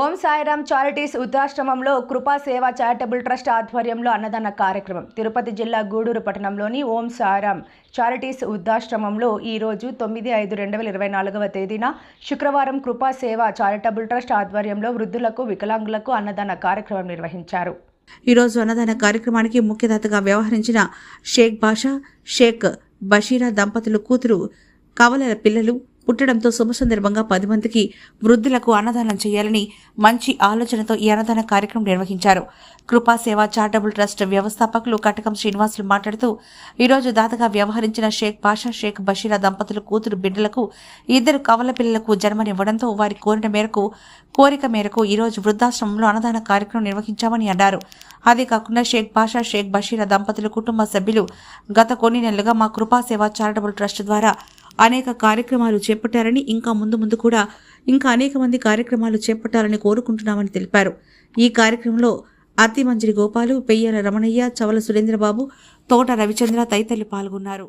ఓం Sairam charities వృద్ధాశ్రమంలో కృపా సేవా చారిటబుల్ ట్రస్ట్ ఆధ్వర్యంలో అన్నదాన కార్యక్రమం. తిరుపతి జిల్లా గూడూరు పట్టణంలోని ఓం సాయిరామ్ చారిటీస్ వృద్ధాశ్రమంలో ఈరోజు తొమ్మిది ఐదు రెండు వేల ఇరవై నాలుగవ తేదీన శుక్రవారం కృపా సేవ చారిటబుల్ ట్రస్ట్ ఆధ్వర్యంలో వృద్ధులకు వికలాంగులకు అన్నదాన కార్యక్రమం నిర్వహించారు. ఈరోజు అన్నదాన కార్యక్రమానికి ముఖ్యదాతగా వ్యవహరించిన షేక్ బాషా షేక్ బషీరా దంపతులు కూతురు కవలల పిల్లలు పుట్టడంతో శుభ సందర్భంగా పది మందికి వృద్ధులకు అన్నదానం చేయాలని మంచి ఆలోచనతో ఈ అన్నదాన కార్యక్రమం నిర్వహించారు. కృపా సేవ చారిటబుల్ ట్రస్ట్ వ్యవస్థాపకులు కటకం శ్రీనివాసులు మాట్లాడుతూ ఈరోజు దాతగా వ్యవహరించిన షేక్ బాషా షేక్ బషీరా దంపతులు కూతురు బిడ్డలకు ఇద్దరు కవల పిల్లలకు జన్మనివ్వడంతో వారి కోరిన మేరకు కోరిక మేరకు ఈరోజు వృద్ధాశ్రమంలో అన్నదాన కార్యక్రమం నిర్వహించామని అన్నారు. అదే కాకుండా షేక్ బాషా షేక్ బషీరా దంపతుల కుటుంబ సభ్యులు గత కొన్ని నెలలుగా మా కృపా సేవ చారిటబుల్ ట్రస్ట్ ద్వారా అనేక కార్యక్రమాలు చేపట్టారని ఇంకా ముందు ముందు కూడా ఇంకా అనేక మంది కార్యక్రమాలు చేపట్టాలని కోరుకుంటున్నామని తెలిపారు. ఈ కార్యక్రమంలో అత్తిమంజిరి గోపాలు పెయ్యల రమణయ్య చవల సురేంద్రబాబు తోట రవిచంద్ర తదితరులు పాల్గొన్నారు.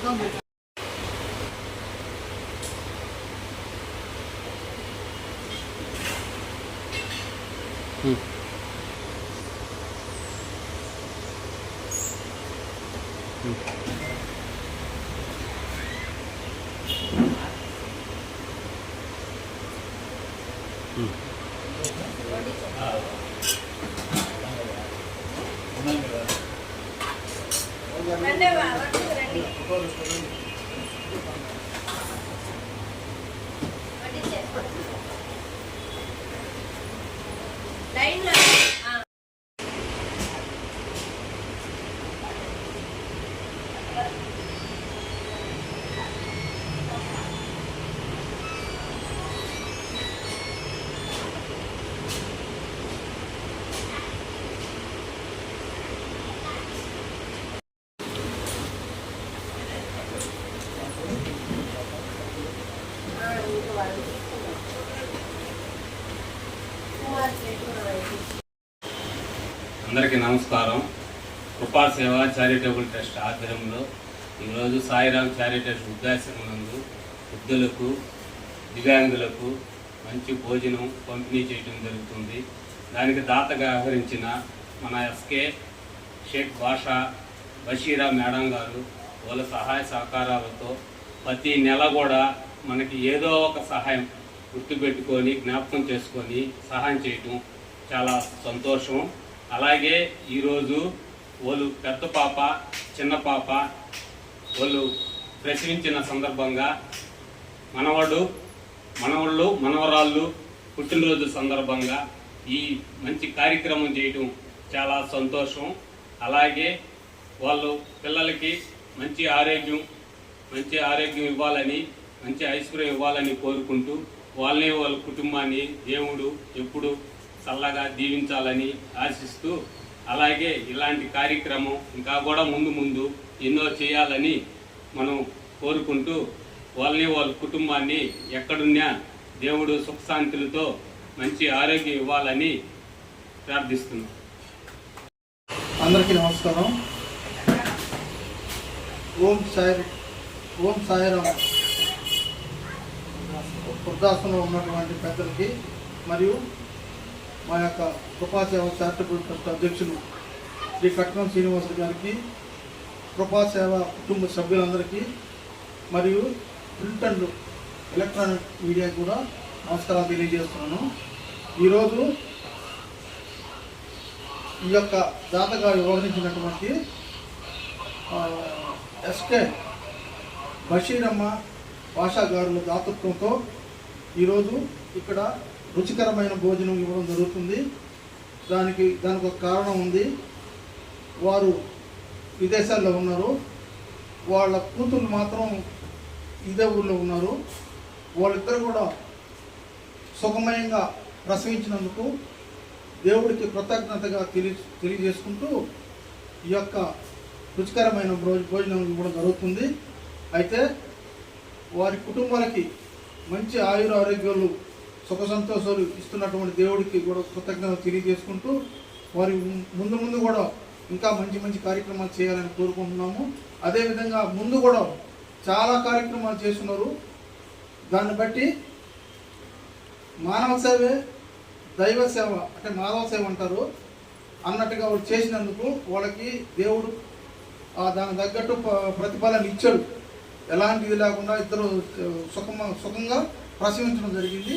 సిక్స్టీ ఫైవ్ ఫిఫ్టీన్ లాస్ట్ అసలు కష్టాలు మేడం గారు లేదా పెద్ద అందరికీ నమస్కారం. కృపా సేవ చారిటబుల్ ట్రస్ట్ ఆధ్వర్యంలో ఈరోజు సాయిరామ్ చారిటబుల్ ఉద్దేశం నందు వృద్ధులకు దివ్యాంగులకు మంచి భోజనం పంపిణీ చేయడం జరుగుతుంది. దానికి దాతగా వ్యవహరించిన మన ఎస్కే షేక్ బాషా బషీరా మేడం గారు వాళ్ళ సహాయ సహకారాలతో ప్రతి నెల కూడా మనకి ఏదో ఒక సహాయం గుర్తుపెట్టుకొని జ్ఞాపకం చేసుకొని సహాయం చేయటం చాలా సంతోషం. అలాగే ఈరోజు వాళ్ళు పెద్ద పాప చిన్న పాప వాళ్ళు ప్రసవించిన సందర్భంగా మనవాడు మనవాళ్ళు మనవరాళ్ళు పుట్టినరోజు సందర్భంగా ఈ మంచి కార్యక్రమం చేయటం చాలా సంతోషం. అలాగే వాళ్ళు పిల్లలకి మంచి ఆరోగ్యం మంచి ఆరోగ్యం ఇవ్వాలని మంచి ఐశ్వర్యం ఇవ్వాలని కోరుకుంటూ వాళ్ళని వాళ్ళ కుటుంబాన్ని దేవుడు ఎప్పుడు చల్లగా దీవించాలని ఆశిస్తూ అలాగే ఇలాంటి కార్యక్రమం ఇంకా కూడా ముందు ముందు ఎన్నో చేయాలని మనం కోరుకుంటూ వాళ్ళని వాళ్ళ కుటుంబాన్ని ఎక్కడున్నా దేవుడు సుఖశాంతులతో మంచి ఆరోగ్యం ఇవ్వాలని ప్రార్థిస్తున్నాం. అందరికీ నమస్కారం. ఓం సాయి ఓం సాయిరామ్. వృద్ధాశ్రమంలో ఉన్నటువంటి పెద్దలకి మరియు మా యొక్క కృపాసేవ చారిటబుల్ ట్రస్ట్ అధ్యక్షులు శ్రీ కట్నం శ్రీనివాసులు గారికి కృపాసేవ కుటుంబ సభ్యులందరికీ మరియు ప్రింట్ అండ్ ఎలక్ట్రానిక్ మీడియా కూడా నమస్కారాలు తెలియజేస్తున్నాను. ఈరోజు ఈ యొక్క దాతగా వ్యవహరించినటువంటి ఎస్కే బషీరమ్మ భాషాగారుల దాతృత్వంతో ఈరోజు ఇక్కడ రుచికరమైన భోజనం ఇవ్వడం జరుగుతుంది. దానికి దానికి ఒక కారణం ఉంది. వారు విదేశాల్లో ఉన్నారు. వాళ్ళ కూతుళ్ళు మాత్రం ఇదే ఊళ్ళో ఉన్నారు. వాళ్ళిద్దరు కూడా సుఖమయంగా ప్రసవించినందుకు దేవుడికి కృతజ్ఞతగా తెలియ తెలియజేసుకుంటూ ఈ యొక్క రుచికరమైన భోజ భోజనం ఇవ్వడం జరుగుతుంది. అయితే వారి కుటుంబాలకి మంచి ఆయుర ఆరోగ్యాలు సుఖ సంతోషాలు ఇస్తున్నటువంటి దేవుడికి కూడా కృతజ్ఞత తెలియజేసుకుంటూ వారి ముందు ముందు కూడా ఇంకా మంచి మంచి కార్యక్రమాలు చేయాలని కోరుకుంటున్నాము. అదేవిధంగా ముందు కూడా చాలా కార్యక్రమాలు చేస్తున్నారు. దాన్ని బట్టి మానవ సేవే దైవ సేవ అంటే మాధవ సేవ అంటారు. అన్నట్టుగా వాళ్ళు చేసినందుకు వాళ్ళకి దేవుడు దాని దానికి తగ్గట్టు ప్రతిఫలాన్ని ఇచ్చాడు. ఎలాంటిది లేకుండా ఇద్దరు సుఖమ సుఖంగా ప్రసవించడం జరిగింది.